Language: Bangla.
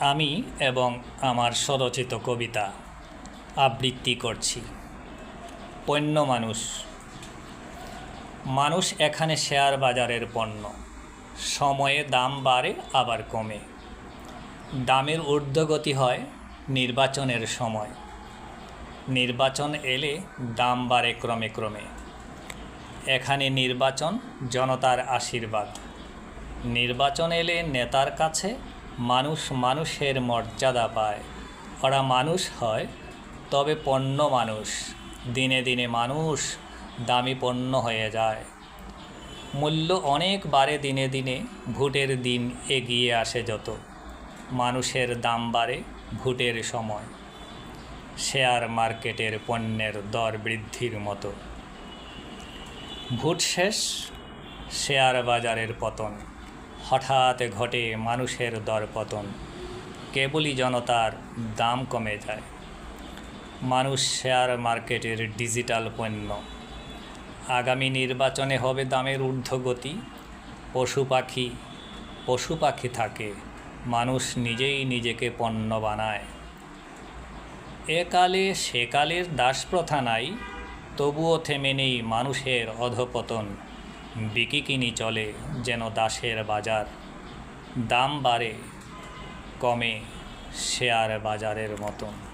আমি এবং আমার স্বরচিত কবিতা আবৃত্তি করছি। পণ্য মানুষ। মানুষ এখানে শেয়ার বাজারের পণ্য। সময়ে দাম বাড়ে, আবার কমে। দামের ঊর্ধ্বগতি হয় নির্বাচনের সময়। নির্বাচন এলে দাম বাড়ে ক্রমে ক্রমে। এখানে নির্বাচন জনতার আশীর্বাদ। নির্বাচন এলে নেতার কাছে মানুষ মানুষের মর্যাদা পায়। ওরা মানুষ হয়, তবে পণ্য মানুষ। দিনে দিনে মানুষ দামি পণ্য হয়ে যায়। মূল্য অনেক বাড়ে দিনে দিনে, ভোটের দিন এগিয়ে আসে যত। মানুষের দাম বাড়ে ভোটের সময়। শেয়ার মার্কেটের পণ্যের দর বৃদ্ধির মতো। ভোট শেষ, শেয়ার বাজারের পতন। হঠাৎ ঘটে মানুষের দরপতন। কেবলই জনতার দাম কমে যায়। মানুষ শেয়ার মার্কেটের ডিজিটাল পণ্য। আগামী নির্বাচনে হবে দামের ঊর্ধ্বগতি। পশু পাখি পশু পাখি থাকে, মানুষ নিজেই নিজেকে পণ্য বানায়। একালে সেকালের দাসপ্রথা নাই, তবুও থেমে নেই মানুষের অধপতন। বিকিকিনি চলে যেন দাসের বাজার। দাম বাড়ে কমে শেয়ার বাজারের মতন।